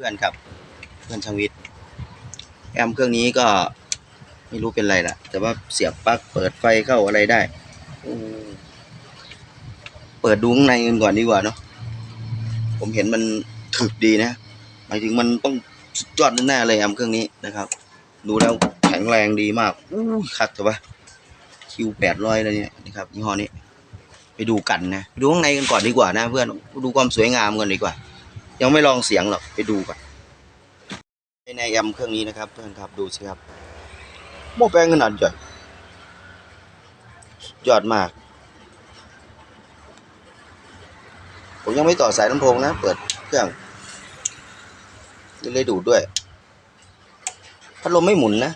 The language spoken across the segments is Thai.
พื่อนครับ เพื่อนช่างวิทย์แอมเครื่องนี้ก็ไม่รู้เป็นไรล่ะ แต่ว่าเสียบปลั๊กเปิดไฟเข้าอะไรได้เปิดดูข้างในกันก่อนดีกว่าเนาะผมเห็นมันถึกดีนะหมายถึงมันต้องสุดยอดแน่เลยแอมเครื่องนี้นะครับ ดูแล้วแข็งแรงดีมากอู้คักเถอะปะคิวแปดร้อยเลยเนี่ยนะครับยี่ห้อนี้ ไปดูกันนะดูข้างในกันก่อนดีกว่านะ เพื่อนดูความสวยงามกันดีกว่า ยังไม่ลองเสียงหรอกไปดูก่อนในแอมเครื่องนี้นะครับเพื่อนครับดูสิครับหม้อแปลงขนาดใหญ่ยอดมาก ผมยังไม่ต่อสายลำโพงนะ เปิดเครื่องเลยดูดด้วยพัดลมไม่หมุนนะ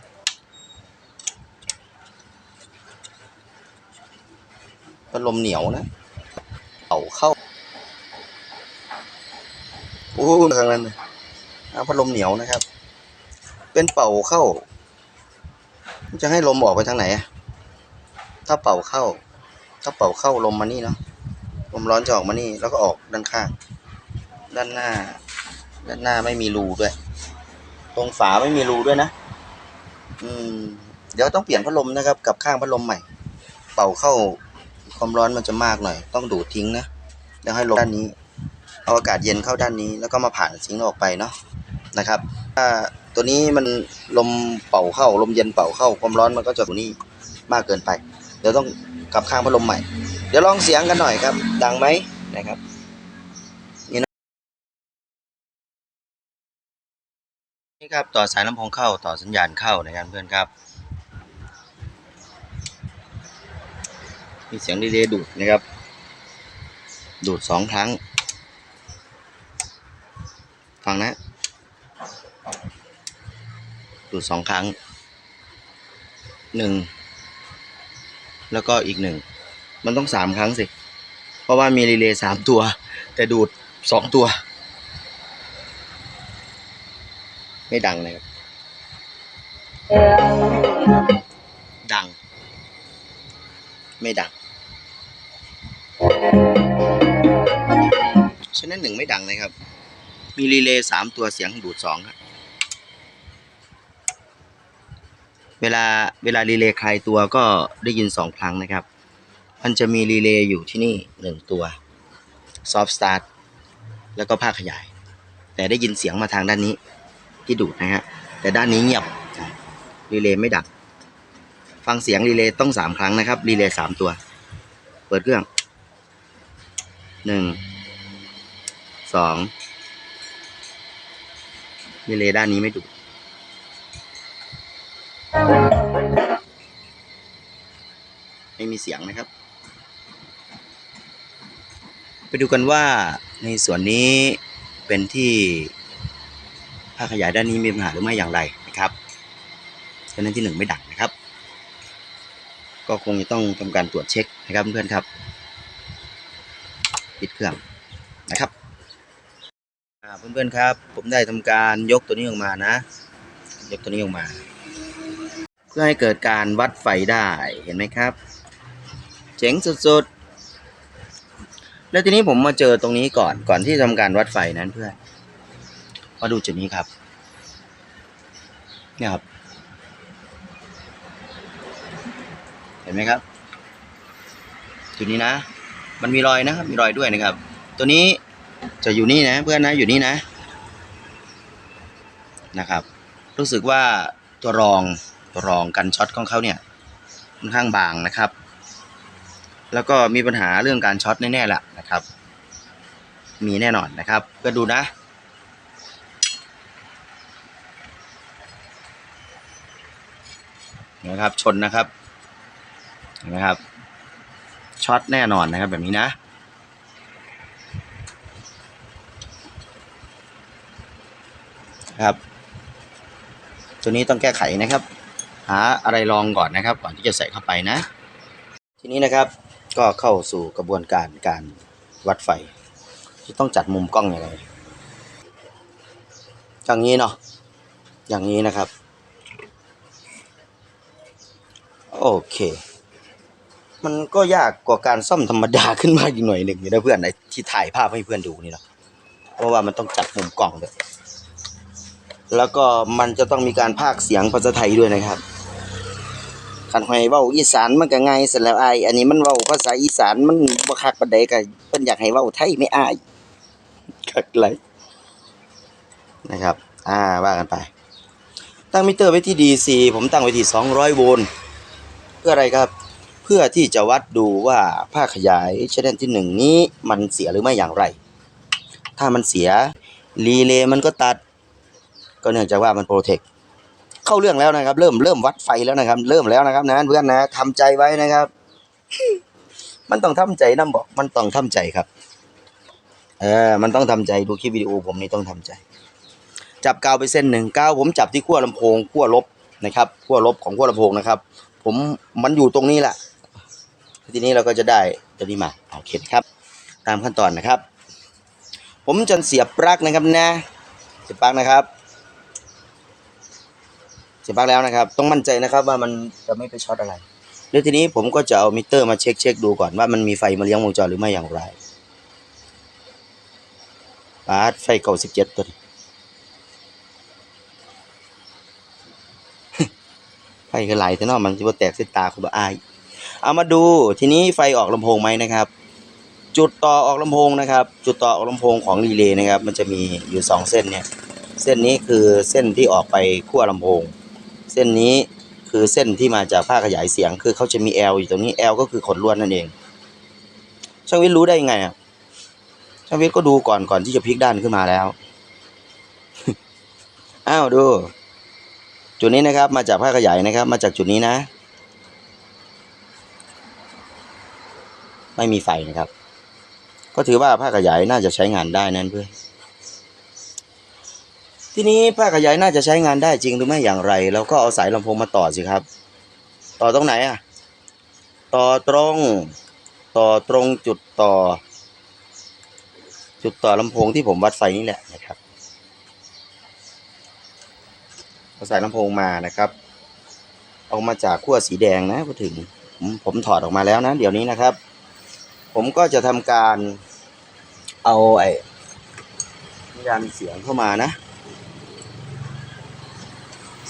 พัดลมเหนียวนะเป่าเข้า โอ้ทางนั้นนะอ่าพัดลมเหนียวนะครับ เป็นเป่าเข้า จะให้ลมออกไปทางไหน ถ้าเป่าเข้า ถ้าเป่าเข้าลมมานี่เนาะ ลมร้อนจะออกมานี่ แล้วก็ออกด้านข้าง ด้านหน้า ด้านหน้าไม่มีรูด้วย ตรงฝาไม่มีรูด้วยนะ อืม เดี๋ยวต้องเปลี่ยนพัดลมนะครับ กับข้างพัดลมใหม่ เป่าเข้า ความร้อนมันจะมากหน่อย ต้องดูดทิ้งนะ แล้วให้ลมด้านนี้ เอาอากาศเย็นเข้าด้านนี้แล้วก็มาผ่านซิงค์ออกไปเนาะนะครับ ถ้าตัวนี้มันลมเป่าเข้าลมเย็นเป่าเข้าความร้อนมันก็จะอยู่นี่มากเกินไป เดี๋ยวต้องกลับข้างพัดลมใหม่ เดี๋ยวลองเสียงกันหน่อยครับ ดังไหมนะครับนี่ครับต่อสายลำโพงเข้าต่อสัญญาณเข้านะครับเพื่อนครับ มีเสียงดีเลย์ดูดนะครับ ดูดสองครั้ง ฟังนะ ดูดสองครั้งหนึ่งแล้วก็อีกหนึ่งมันต้องสามครั้งสิ เพราะว่ามีรีเลย์สามตัว แต่ดูดสองตัว ไม่ดังเลยครับดัง ไม่ดังฉะนั้นหนึ่งไม่ดังนะครับ มีรีเลย์สามตัวเสียงดูดสองครับ เวลาเวลารีเลย์คลายตัวก็ได้ยินสองครั้งนะครับ มันจะมีรีเลย์อยู่ที่นี่หนึ่งตัวซอฟต์สตาร์ทแล้วก็ภาคขยาย แต่ได้ยินเสียงมาทางด้านนี้ที่ดูดนะฮะ แต่ด้านนี้เงียบรีเลย์ไม่ดังฟังเสียงรีเลย์ต้องสามครั้งนะครับ รีเลย์สามตัว เปิดเครื่องหนึ่งสอง รีเลย์ด้านนี้ไม่ดูดไม่มีเสียงนะครับ ไปดูกันว่าในส่วนนี้เป็นที่ภาคขยายด้านนี้มีปัญหาหรือไม่อย่างไรนะครับฉะนั้นที่หนึ่งไม่ดังนะครับ ก็คงจะต้องทำการตรวจเช็คนะครับเพื่อนครับ ปิดเครื่องนะครับ เพื่อนๆครับ ผมได้ทำการยกตัวนี้ออกมานะ ยกตัวนี้ออกมา เพื่อให้เกิดการวัดไฟได้เห็นไหมครับ เจ๋งสุดๆ แล้วทีนี้ผมมาเจอตรงนี้ก่อนก่อนที่จะทำการวัดไฟนั้นเพื่อนมาดูจุดนี้ครับเนี่ยครับ เห็นไหมครับ จุดนี้นะ มันมีรอยนะครับ มีรอยด้วยนะครับ ตัวนี้ จะอยู่นี่นะเพื่อนนะอยู่นี่นะนะครับ รู้สึกว่าตัวรองตัวรองกันช็อตของเขาเนี่ยค่อนข้างบางนะครับ แล้วก็มีปัญหาเรื่องการช็อตแน่ๆแหละนะครับ มีแน่นอนนะครับก็ดูนะนะครับชนนะครับเห็นไหมครับช็อตแน่นอนนะครับแบบนี้นะ ครับ ตัวนี้ต้องแก้ไขนะครับ หาอะไรรองก่อนนะครับ ก่อนที่จะใส่เข้าไปนะ ทีนี้นะครับก็เข้าสู่กระบวนการการวัดไฟ ที่ต้องจัดมุมกล้องอย่างไรอย่างนี้เนาะอย่างนี้นะครับ โอเค มันก็ยากกว่าการซ่อมธรรมดาขึ้นมาอีกหน่อยหนึ่งนะเพื่อนไอ้ที่ถ่ายภาพให้เพื่อนดูนี่เนาะเพราะว่ามันต้องจัดมุมกล้องด้วย แล้วก็มันจะต้องมีการพากเสียงภาษาไทยด้วยนะครับคันหอยเว้าอีสานมันก็ง่ายเสร็จแล้วไออันนี้มันเว้าภาษาอีสานมันบ่คักปานใดก็เพิ่นอยากให้เว้าไทยไม่อายคักไรนะครับ อ่าว่ากันไป ตั้งมิเตอร์ไว้ที่ DC ผมตั้งไว้ที่ 200 โวลต์เพื่ออะไรครับ เพื่อที่จะวัดดูว่าภาคขยายชแนลที่หนึ่งนี้มันเสียหรือไม่อย่างไร ถ้ามันเสียรีเลย์มันก็ตัด ก็เนื่องจากว่ามันโปรเทคเข้าเรื่องแล้วนะครับ เริ่มเริ่มวัดไฟแล้วนะครับ เริ่มแล้วนะครับนะเพื่อนนะทำใจไว้นะครับ มันต้องทำใจน้ำบอกมันต้องทำใจครับ เออ มันต้องทำใจดูคลิปวิดีโอผมนี่ต้องทำใจ จับกาวไปเส้นหนึ่งกาวผมจับที่ขั้วลำโพงขั้วลบนะครับขั้วลบของขั้วลำโพงนะครับ ผมมันอยู่ตรงนี้แหละทีนี้เราก็จะได้ตัวนี้มาโอเคนะครับ ตามขั้นตอนนะครับ ผมจะเสียบปลั๊กนะครับนะเสียบปลั๊กนะครับ เสียบปลั๊กแล้วนะครับ ต้องมั่นใจนะครับว่ามันจะไม่ไปช็อตอะไรแล้วทีนี้ผมก็จะเอามิเตอร์มาเช็คเช็คดูก่อนว่ามันมีไฟมาเลี้ยงวงจรหรือไม่อย่างไรปาดไฟเก่าสิบเจ็ดตัวไฟคือไหลแต่นอกมันจะว่าแตกเส้นตาคุณบ่อาย เอามาดูทีนี้ไฟออกลำโพงไหมนะครับ จุดต่อออกลำโพงนะครับ จุดต่อออกลำโพงของรีเลย์นะครับ มันจะมีอยู่สองเส้นเนี่ย เส้นนี้คือเส้นที่ออกไปขั้วลำโพง เส้นนี้คือเส้นที่มาจากผ้าขยายเสียง คือเขาจะมี L อยู่ตรงนี้ L ก็คือขนลวดนั่นเอง ช่างวิทย์รู้ได้ยังไงอะช่างวิทย์ก็ดูก่อนก่อนที่จะพลิกด้านขึ้นมาแล้ว อ้าวดู จุดนี้นะครับ มาจากผ้าขยายนะครับ มาจากจุดนี้นะ ไม่มีไฟนะครับ ก็ถือว่าผ้าขยายน่าจะใช้งานได้นั่นเพื่อน ทีนี้ผ้าขยายน่าจะใช้งานได้จริงหรือไม่อย่างไรเราก็เอาสายลำโพงมาต่อสิครับ ต่อตรงไหนอะ ต่อตรง ต่อตรงจุดต่อ จุดต่อลำโพงที่ผมวัดไฟนี่แหละนะครับเอาสายลำโพงมานะครับเอามาจากขั้วสีแดงนะพูดถึงผมผมถอดออกมาแล้วนะ เดี๋ยวนี้นะครับ ผมก็จะทำการเอาไอ้สัญญาณเสียงเข้ามานะ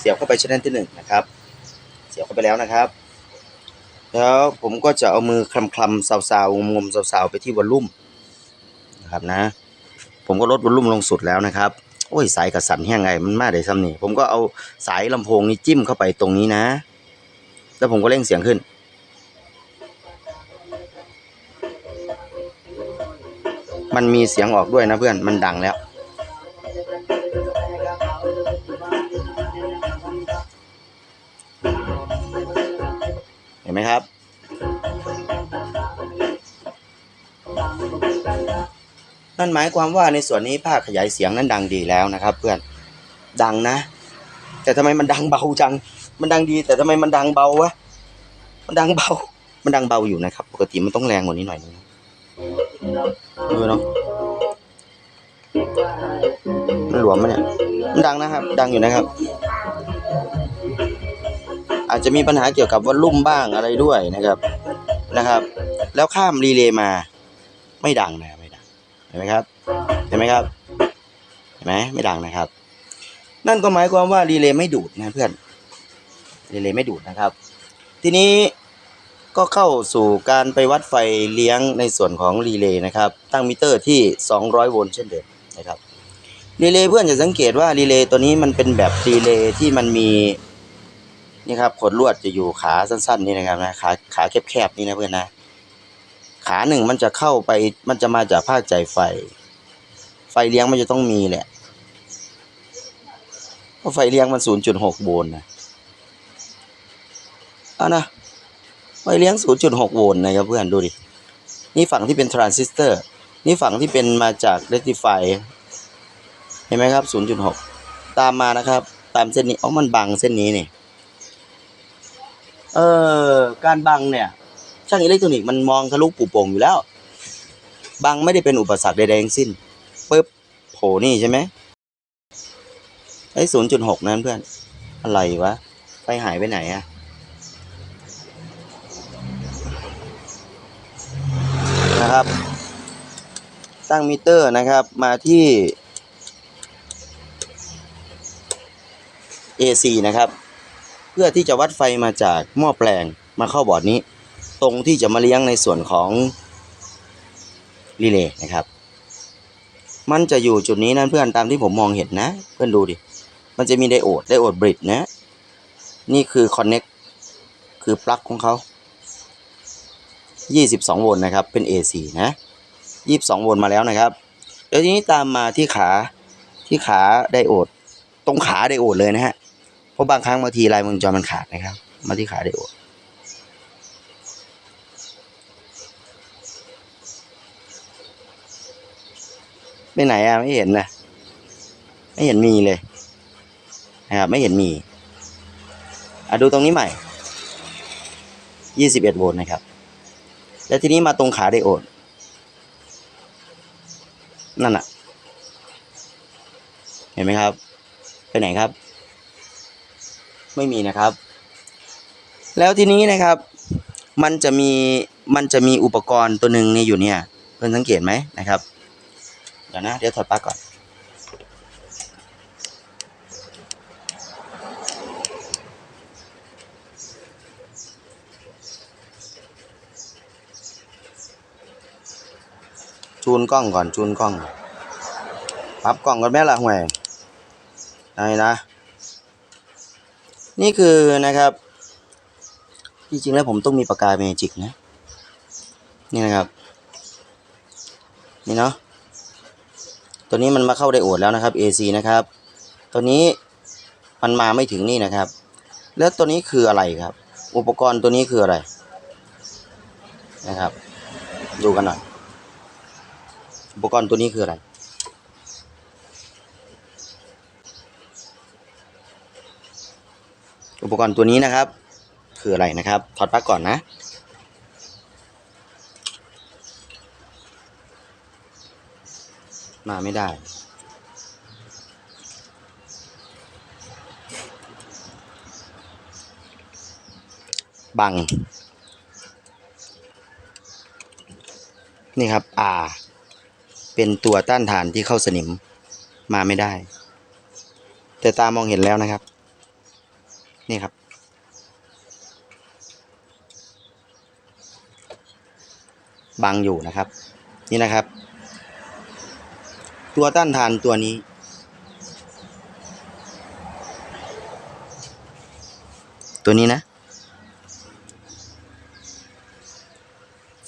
สียบเข้าไปชแนลที่หนึ่งนะครับ เสียบเข้าไปแล้วนะครับ แล้วผมก็จะเอามือคลำคลำๆซาวๆงมๆซาวๆไปที่วอลลุ่มนะครับนะ ผมก็ลดวอลลุ่มลงสุดแล้วนะครับโอ้ยสายกระสันแห้งไงมันมาได้ซ้ำนี่ผมก็เอาสายลำโพงนี้จิ้มเข้าไปตรงนี้นะ แล้วผมก็เร่งเสียงขึ้นมันมีเสียงออกด้วยนะเพื่อน มันดังแล้ว เห็นไหมครับ นั่นหมายความว่าในส่วนนี้ภาคขยายเสียงนั้นดังดีแล้วนะครับ เพื่อนดังนะ แต่ทำไมมันดังเบาจัง มันดังดี แต่ทำไมมันดังเบาวะมันดังเบา มันดังเบาอยู่นะครับ ปกติมันต้องแรงกว่านี้หน่อยนึงดูเนาะมันหลวมมั้ยเนี่ย มันดังนะครับ ดังอยู่นะครับ อาจจะมีปัญหาเกี่ยวกับวอลลุ่มบ้างอะไรด้วยนะครับนะครับ แล้วข้ามรีเลย์มา ไม่ดังนะไม่ดังเห็นไหมครับเห็นไหมครับเห็นไหมไม่ดังนะครับ นั่นก็หมายความว่ารีเลย์ไม่ดูดนะเพื่อนรีเลย์ไม่ดูดนะครับ ทีนี้ก็เข้าสู่การไปวัดไฟเลี้ยงในส่วนของรีเลย์นะครับ ตั้งมิเตอร์ที่ 200 โวลต์เช่นเดิมนะครับรีเลย์เพื่อนจะสังเกตว่ารีเลย์ตัวนี้มันเป็นแบบรีเลย์ที่มันมี นี่ครับขดลวดจะอยู่ขาสั้น ๆ นี่นะครับนะขาขาแคบๆนี่นะเพื่อนนะ ขาหนึ่งมันจะเข้าไปมันจะมาจากภาคจ่ายไฟ ไฟเลี้ยงมันจะต้องมีแหละเพราะไฟเลี้ยงมัน 0.6 โวลต์นะเอานะไฟเลี้ยง 0.6 โวลต์นะครับเพื่อนดูดิ นี่ฝั่งที่เป็นทรานซิสเตอร์ นี่ฝั่งที่เป็นมาจากเรติฟายเห็นไหมครับ 0.6 ตามมานะครับ ตามเส้นนี้อ๋อมันบังเส้นนี้นี่ เออการบังเนี่ย ช่างอิเล็กทรอนิกส์มันมองทะลุปูโป่งอยู่แล้ว บังไม่ได้เป็นอุปสรรคใดๆทั้งสิ้นปึ๊บโผล่นี่ใช่ไหมไอ้ศูนย์จุดหกนั่นเพื่อน อะไรวะไฟหายไปไหนอะนะครับ ตั้งมิเตอร์นะครับมาที่ AC นะครับ เพื่อที่จะวัดไฟมาจากหม้อแปลงมาเข้าบอร์ดนี้ ตรงที่จะมาเลี้ยงในส่วนของรีเลย์นะครับ มันจะอยู่จุดนี้นะเพื่อนตามที่ผมมองเห็นนะ เพื่อนดูดิ มันจะมีไดโอดไดโอดบริดนะ นี่คือคอนเน็กคือปลั๊กของเขา 22 โวลต์นะครับ เป็น AC นะ 22 โวลต์มาแล้วนะครับแล้วทีนี้ตามมาที่ขาที่ขาไดโอด ตรงขาไดโอดเลยนะฮะ ราะบางครั้งบางทีลายวงจรมันขาดนะครับมาที่ขาไดโอดไปไหนอะไม่เห็นนะไม่เห็นมีเลยนะครับไม่เห็นมีอะดูตรงนี้ใหม่ 21 โวลต์นะครับ แล้วทีนี้มาตรงขาไดโอด นั่นอะเห็นไหมครับ ไปไหนครับ ไม่มีนะครับ แล้วทีนี้นะครับ มันจะมีมันจะมีอุปกรณ์ตัวหนึ่งนี่อยู่เนี่ยเพื่อนสังเกตไหมนะครับเดี๋ยวนะเดี๋ยวถอดปลั๊กก่อนจูนกล้องก่อนจูนกล้อง ปรับกล้องก่อนแม่ละห่วยไอ้นะ นี่คือนะครับ จริงๆแล้วผมต้องมีปากกาเมจิกนะ นี่นะครับ นี่เนาะ ตัวนี้มันมาเข้าไดโอดแล้วนะครับ AC นะครับ ตัวนี้มันมาไม่ถึงนี่นะครับ แล้วตัวนี้คืออะไรครับ อุปกรณ์ตัวนี้คืออะไร นะครับ ดูกันหน่อย อุปกรณ์ตัวนี้คืออะไร อุปกรณ์ตัวนี้นะครับ คืออะไรนะครับถอดปลั๊กก่อนนะ มาไม่ได้บัง นี่ครับ R เป็นตัวต้านทานที่เข้าสนิมมาไม่ได้ แต่ตามองเห็นแล้วนะครับ นี่ครับ บังอยู่นะครับ นี่นะครับ ตัวต้านทานตัวนี้ ตัวนี้นะ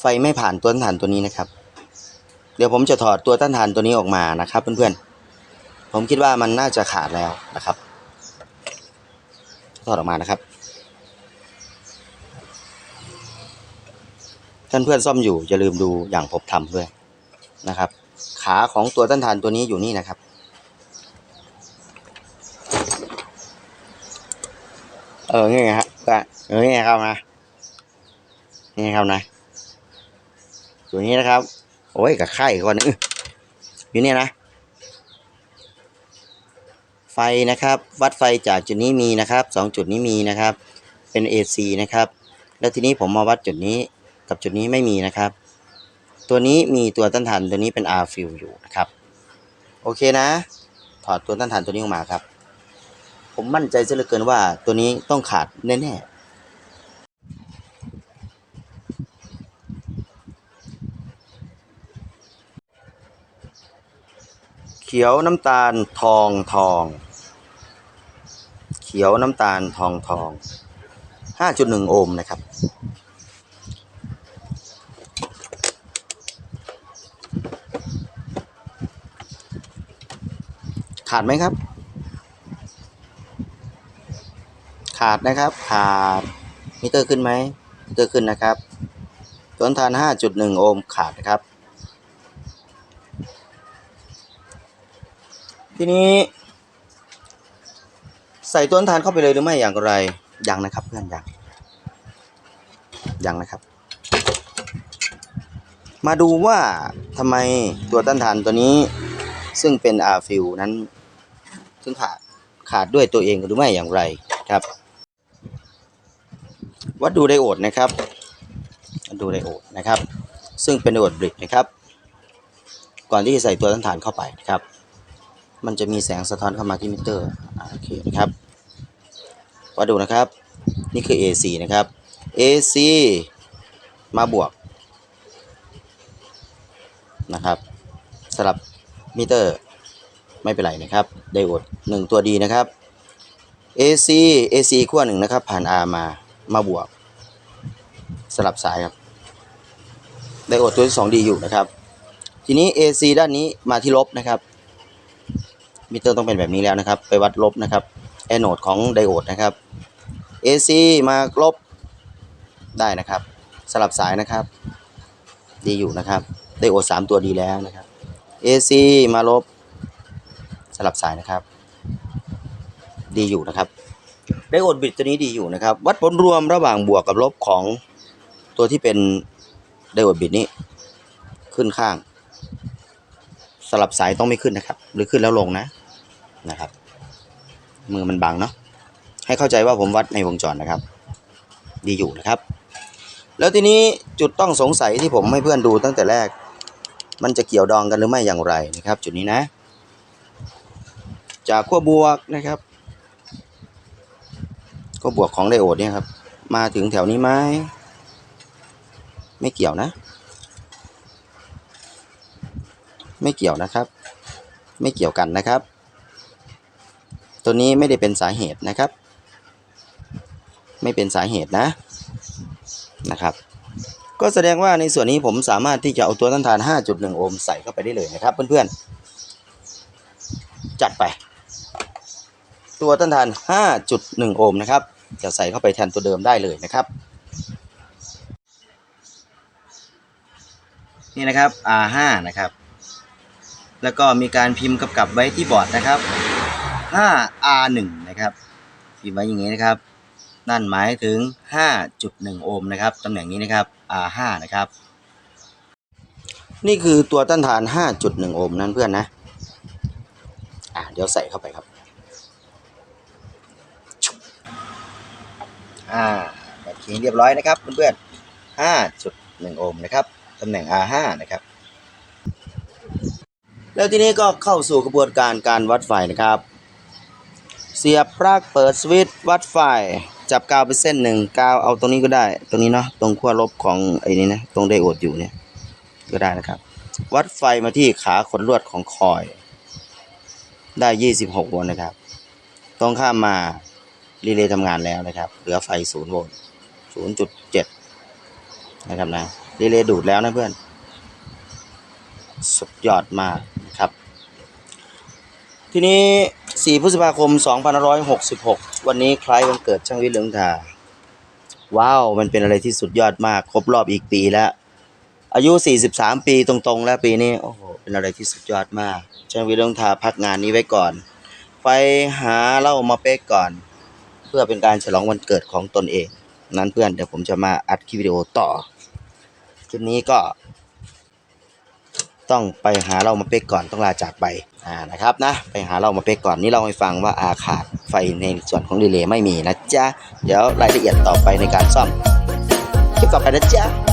ไฟไม่ผ่านตัวต้านทานตัวนี้นะครับ เดี๋ยวผมจะถอดตัวต้านทานตัวนี้ออกมานะครับ เพื่อนๆผมคิดว่ามันน่าจะขาดแล้วนะครับ ถอดออกมานะครับท่านเพื่อนซ่อมอยู่อย่าลืมดูอย่างผมทำด้วยนะครับ ขาของตัวต้านทานตัวนี้อยู่นี่นะครับ เออนี่ไงฮะก็เออนี่ไงครับนะนี่ไงครับนะตัวนี้นะครับ โอ้ยกับไข่ก่อนอื้อยู่นี่นะ ไฟนะครับ วัดไฟจากจุดนี้มีนะครับสองจุดนี้มีนะครับ เป็น AC นะครับ แล้วทีนี้ผมมาวัดจุดนี้กับจุดนี้ไม่มีนะครับ ตัวนี้มีตัวต้านทานตัวนี้เป็น R fill อยู่นะครับ โอเคนะ ถอดตัวต้านทานตัวนี้ออกมาครับ ผมมั่นใจซะเหลือเกินว่าตัวนี้ต้องขาดแน่ๆเขียวน้ำตาลทองทอง เขียวน้ำตาลทองทอง 5.1 โอห์มนะครับ ขาดไหมครับ ขาดนะครับ ขาด มิเตอร์ขึ้นไหมมิเตอร์ขึ้นนะครับต้นทาน 5.1 โอห์มขาดนะครับ ทีนี้ ใส่ต้นทานเข้าไปเลยหรือไม่อย่างไรยังนะครับเพื่อนยังยังนะครับ มาดูว่าทำไมตัวต้านทานตัวนี้ ซึ่งเป็นอาฟิลนั้น ซึ่งขาดขาดด้วยตัวเองหรือไม่อย่างไรครับ วัดดูไดโอดนะครับวัดดูไดโอดนะครับ ซึ่งเป็นไดโอดบริดนะครับ ก่อนที่จะใส่ตัวต้านทานเข้าไปนะครับ มันจะมีแสงสะท้อนเข้ามาที่มิเตอร์โอเคนะครับวัดดูนะครับ นี่คือ AC นะครับ AC มาบวกนะครับสลับมิเตอร์ไม่เป็นไรนะครับไดโอดหนึ่งตัวดีนะครับ AC AC ขั้วหนึ่งนะครับ ผ่าน R มามาบวก สลับสายครับไดโอดตัวที่สองดีอยู่นะครับ ทีนี้ AC ด้านนี้มาที่ลบนะครับ มิเตอร์ต้องเป็นแบบนี้แล้วนะครับ ไปวัดลบนะครับแอนโนดของไดโอดนะครับ AC มาลบได้นะครับ สลับสายนะครับ ดีอยู่นะครับไดโอดสามตัวดีแล้วนะครับ AC มาลบ สลับสายนะครับ ดีอยู่นะครับไดโอดบิดตัวนี้ดีอยู่นะครับ วัดผลรวมระหว่างบวกกับลบของตัวที่เป็นไดโอดบิดนี้ ขึ้นข้าง สลับสายต้องไม่ขึ้นนะครับ หรือขึ้นแล้วลงนะนะครับ มือมันบังเนาะให้เข้าใจว่าผมวัดในวงจรนะครับ ดีอยู่นะครับ แล้วทีนี้จุดต้องสงสัยที่ผมให้เพื่อนดูตั้งแต่แรก มันจะเกี่ยวดองกันหรือไม่อย่างไรนะครับ จุดนี้นะ จากขั้วบวกนะครับขั้วบวกของไดโอดเนี่ยครับ มาถึงแถวนี้ไหมไม่เกี่ยวนะ ไม่เกี่ยวนะครับ ไม่เกี่ยวกันนะครับ ตัวนี้ไม่ได้เป็นสาเหตุนะครับ ไม่เป็นสาเหตุนะนะครับ ก็แสดงว่าในส่วนนี้ผมสามารถที่จะเอาตัวต้านทาน 5.1 โอห์มใส่เข้าไปได้เลยนะครับ เพื่อนๆ จัดไป ตัวต้านทาน 5.1 โอห์มนะครับ จะใส่เข้าไปแทนตัวเดิมได้เลยนะครับนี่นะครับ R5 นะครับ แล้วก็มีการพิมพ์กำกับไว้ที่บอร์ดนะครับ 5R1 นะครับพิมพ์ไว้อย่างนี้นะครับ นั่นหมายถึง 5.1 โอห์มนะครับตำแหน่งนี้นะครับ R5 นะครับ นี่คือตัวต้านทาน 5.1 โอห์มนั่นเพื่อนนะอะเดี๋ยวใส่เข้าไปครับอ่าแบบนี้เรียบร้อยนะครับเพื่อนๆ5.1 โอห์มนะครับตำแหน่ง R5 นะครับ แล้วทีนี้ก็เข้าสู่กระบวนการการวัดไฟนะครับ เสียบปลั๊กเปิดสวิตช์วัดไฟจับกาวไปเส้นหนึ่งกาวเอาตรงนี้ก็ได้ ตรงนี้เนาะตรงขั้วลบของไอ้นี่นะตรงไดโอดอยู่เนี่ยก็ได้นะครับ วัดไฟมาที่ขาขนลวดของคอย ได้ 26โวลต์นะครับ ตรงข้ามมารีเลย์ทำงานแล้วนะครับ เหลือไฟ0โวลต์0.7 นะครับนะรีเลย์ดูดแล้วนะเพื่อน สุดยอดมาก ทีนี้ 4 พฤษภาคม 2566 วันนี้คล้ายวันเกิดช่างวิทย์เหลืองทา ว้าว มันเป็นอะไรที่สุดยอดมาก ครบรอบอีกปีแล้ว อายุ 43 ปีตรงๆ แล้วปีนี้ โอ้โห เป็นอะไรที่สุดยอดมาก ช่างวิทย์เหลืองทาพักงานนี้ไว้ก่อน ไปหาเหล้ามาเป๊กก่อน เพื่อเป็นการฉลองวันเกิดของตนเอง นั้นเพื่อนเดี๋ยวผมจะมาอัดคลิปวิดีโอต่อ คลิปนี้ก็ ต้องไปหาเรามาเป๊กก่อนต้องลาจากไปอ่านะครับนะไปหาเรามาเป๊กก่อนนี่เราให้ฟังว่าอาขาดไฟในส่วนของดีเลย์ไม่มีนะจ๊ะเดี๋ยวรายละเอียดต่อไปในการซ่อมคลิปต่อไปนะจ๊ะ